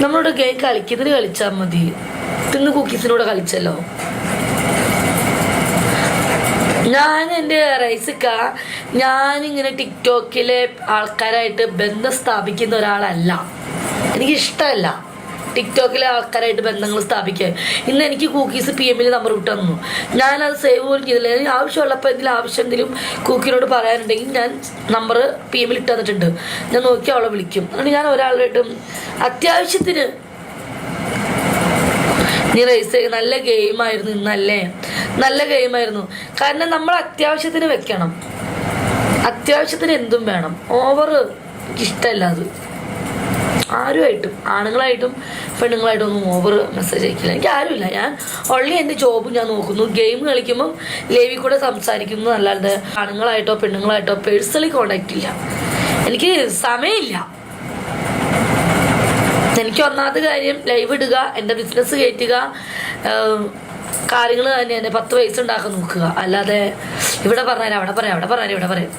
നമ്മളോട് കേക്ക് കളിക്കുന്നതിന് കളിച്ചാൽ മതി. തിന്ന് കുക്കീസിനോട് കളിച്ചല്ലോ. ഞാൻ എന്റെ റൈസിക്ക ഞാനിങ്ങനെ ടിക്ടോക്കിലെ ആൾക്കാരായിട്ട് ബന്ധം സ്ഥാപിക്കുന്ന ഒരാളല്ല. എനിക്ക് ഇഷ്ടമല്ല ടിക്ടോക്കിലെ ആൾക്കാരായിട്ട് ബന്ധങ്ങൾ സ്ഥാപിക്കാൻ. ഇന്ന് എനിക്ക് കൂക്കീസ് പി എമ്മിൽ നമ്പർ വിട്ടു തന്നു. ഞാനത് സേവ് പോലും ചെയ്തില്ല. എനിക്ക് ആവശ്യമുള്ളപ്പോൾ എന്തെങ്കിലും ആവശ്യം എന്തെങ്കിലും കൂക്കിനോട് പറയാനുണ്ടെങ്കിൽ ഞാൻ നമ്പർ പി എമ്മിൽ ഇട്ട് തന്നിട്ടുണ്ട്. ഞാൻ നോക്കി അവളെ വിളിക്കും. അതുകൊണ്ട് ഞാൻ ഒരാളായിട്ടും അത്യാവശ്യത്തിന് നീ റേസ് നല്ല ഗെയിമായിരുന്നു ഇന്നല്ലേ? നല്ല ഗെയിമായിരുന്നു കാരണം നമ്മൾ അത്യാവശ്യത്തിന് വെക്കണം. അത്യാവശ്യത്തിന് എന്തും വേണം. ഓവർ ഇഷ്ടമല്ല അത്. ആരുമായിട്ടും ആണുങ്ങളായിട്ടും പെണ്ണുങ്ങളായിട്ടും ഒന്നും ഓവർ മെസ്സേജ് അയക്കില്ല. എനിക്ക് ആരുമില്ല. ഞാൻ ഓൺലി എന്റെ ജോബും ഞാൻ നോക്കുന്നു. ഗെയിം കളിക്കുമ്പം ലേവി കൂടെ സംസാരിക്കുന്നു. അല്ലാണ്ട് ആണുങ്ങളായിട്ടോ പെണ്ണുങ്ങളായിട്ടോ പേഴ്സണലി കോണ്ടാക്ട് ഇല്ല. എനിക്ക് സമയമില്ല. എനിക്ക് ഒന്നാമത്തെ കാര്യം ലൈവ് ഇടുക എന്റെ ബിസിനസ് കയറ്റുക കാര്യങ്ങൾ തന്നെ എന്റെ പത്ത് പൈസ ഉണ്ടാക്കാൻ നോക്കുക. അല്ലാതെ ഇവിടെ പറഞ്ഞാൽ അവിടെ പറയാം അവിടെ പറയാം ഇവിടെ പറയാം.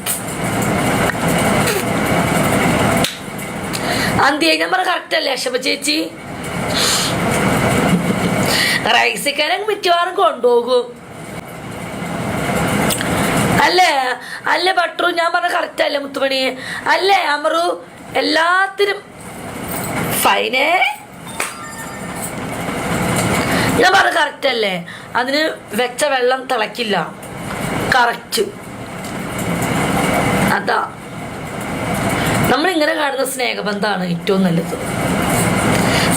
അന്ത്യ നമ്പർ കറക്റ്റ് അല്ലേ അക്ഷമ ചേച്ചി? റൈസിക്കാരൻ മിക്കവാറും കൊണ്ടുപോകും. അല്ലേ? അല്ലേ ബട്ടറു ഞാൻ പറഞ്ഞ കറക്റ്റ് അല്ലേ മുത്തുമണി? അല്ലേ അമറു? എല്ലാത്തിനും. ഫൈനേ ഞാൻ പറഞ്ഞ കറക്റ്റ് അല്ലേ? അതിന് വെച്ച വെള്ളം തിളക്കില്ല. കറക്റ്റ് അതാ ഇങ്ങനെ കാണുന്ന സ്നേഹബന്ധമാണ് ഏറ്റവും നല്ലത്.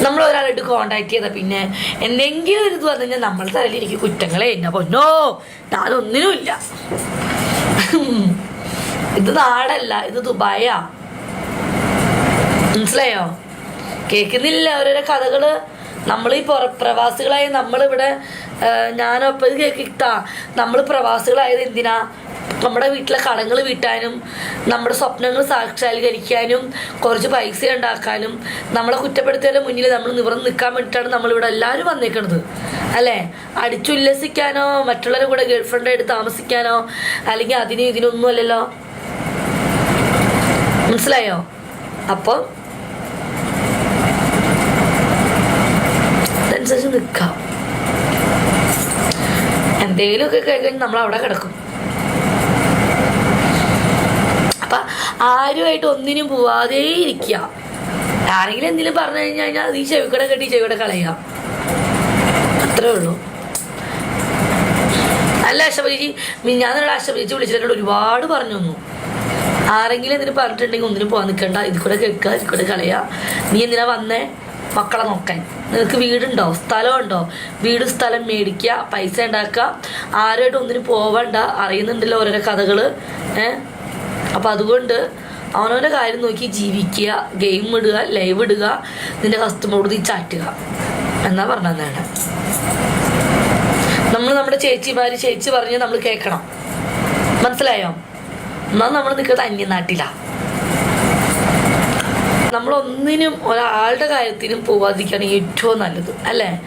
നമ്മൾ ഒരാളായിട്ട് കോണ്ടാക്ട് ചെയ്താൽ പിന്നെ എന്തെങ്കിലും ഒരു ഇത് വന്നു കഴിഞ്ഞാൽ നമ്മൾ തലയിലിരിക്കും കുറ്റങ്ങളെ എന്നാ പൊന്നോ അതൊന്നിനുമില്ല. ഇത് നാടല്ല ഇത് ദുബായാ. മനസ്സിലായോ? കേൾക്കുന്നില്ല ഓരോരോ കഥകൾ. നമ്മൾ ഈ പുറ പ്രവാസികളായി നമ്മളിവിടെ ഞാനൊപ്പം ഇത് കേൾക്കിട്ടാ. നമ്മൾ പ്രവാസികളായത് എന്തിനാ? നമ്മുടെ വീട്ടിലെ കടങ്ങൾ വീട്ടാനും നമ്മുടെ സ്വപ്നങ്ങൾ സാക്ഷാത്കരിക്കാനും കുറച്ച് പൈസ ഉണ്ടാക്കാനും നമ്മളെ കുറ്റപ്പെടുത്തിയതിന്റെ മുന്നിൽ നമ്മൾ നിവർന്ന് നിൽക്കാൻ വേണ്ടിയിട്ടാണ് നമ്മളിവിടെ എല്ലാവരും വന്നേക്കണത്. അല്ലേ? അടിച്ചുല്ലസിക്കാനോ മറ്റുള്ളവരുടെ കൂടെ ഗേൾ ഫ്രണ്ടായിട്ട് താമസിക്കാനോ അല്ലെങ്കിൽ അതിനും ഇതിനൊന്നും അല്ലല്ലോ. മനസ്സിലായോ? അപ്പോൾ അതനുസരിച്ച് നിൽക്കാം. എന്തെങ്കിലുമൊക്കെ കഴിഞ്ഞ് നമ്മൾ അവിടെ കിടക്കും അപ്പൊ ആരുമായിട്ട് ഒന്നിനും പോവാതെ ഇരിക്കുക ആരെങ്കിലും എന്തെങ്കിലും പറഞ്ഞു കഴിഞ്ഞു കഴിഞ്ഞാൽ നീ ചെവിക്കടെ കെട്ടി ചെവിടെ കളയുക അത്രേ ഉള്ളൂ. അല്ല അഷ്ടപരിചി ഞാൻ നിങ്ങളുടെ അഷ്ടപരിചി വിളിച്ചിട്ട് ഒരുപാട് പറഞ്ഞു തന്നു. ആരെങ്കിലും എന്തിനു പറഞ്ഞിട്ടുണ്ടെങ്കിൽ ഒന്നിനും പോകാൻ നിൽക്കണ്ട ഇത് കൂടെ കേൾക്കുക ഇത് കൂടെ കളയുക നീ എന്തിനാ വന്നേ? മക്കളെ നോക്കാൻ. നിനക്ക് വീടുണ്ടോ? സ്ഥലമുണ്ടോ? വീട് സ്ഥലം മേടിക്കുക പൈസ ഉണ്ടാക്കുക ആരുമായിട്ട് ഒന്നിനും പോവണ്ട. അറിയുന്നുണ്ടല്ലോ ഓരോരോ കഥകൾ ഏഹ് അപ്പം അതുകൊണ്ട് അവനവന്റെ കാര്യം നോക്കി ജീവിക്കുക ഗെയിം ഇടുക ലൈവ് ഇടുക നിന്റെ കസ്റ്റമറോട് നീ ചാറ്റുക. എന്നാ പറഞ്ഞതാണ് നമ്മൾ നമ്മുടെ ചേച്ചിമാര് ചേച്ചി പറഞ്ഞ് നമ്മൾ കേൾക്കണം. മനസ്സിലായോ? എന്നാൽ നമ്മൾ നിൽക്കുന്നത് അന്യനാട്ടിലാണ് നമ്മളൊന്നിനും ഒരാളുടെ കാര്യത്തിനും പോവാതിരിക്കുകയാണ് ഏറ്റവും നല്ലത് അല്ലേ?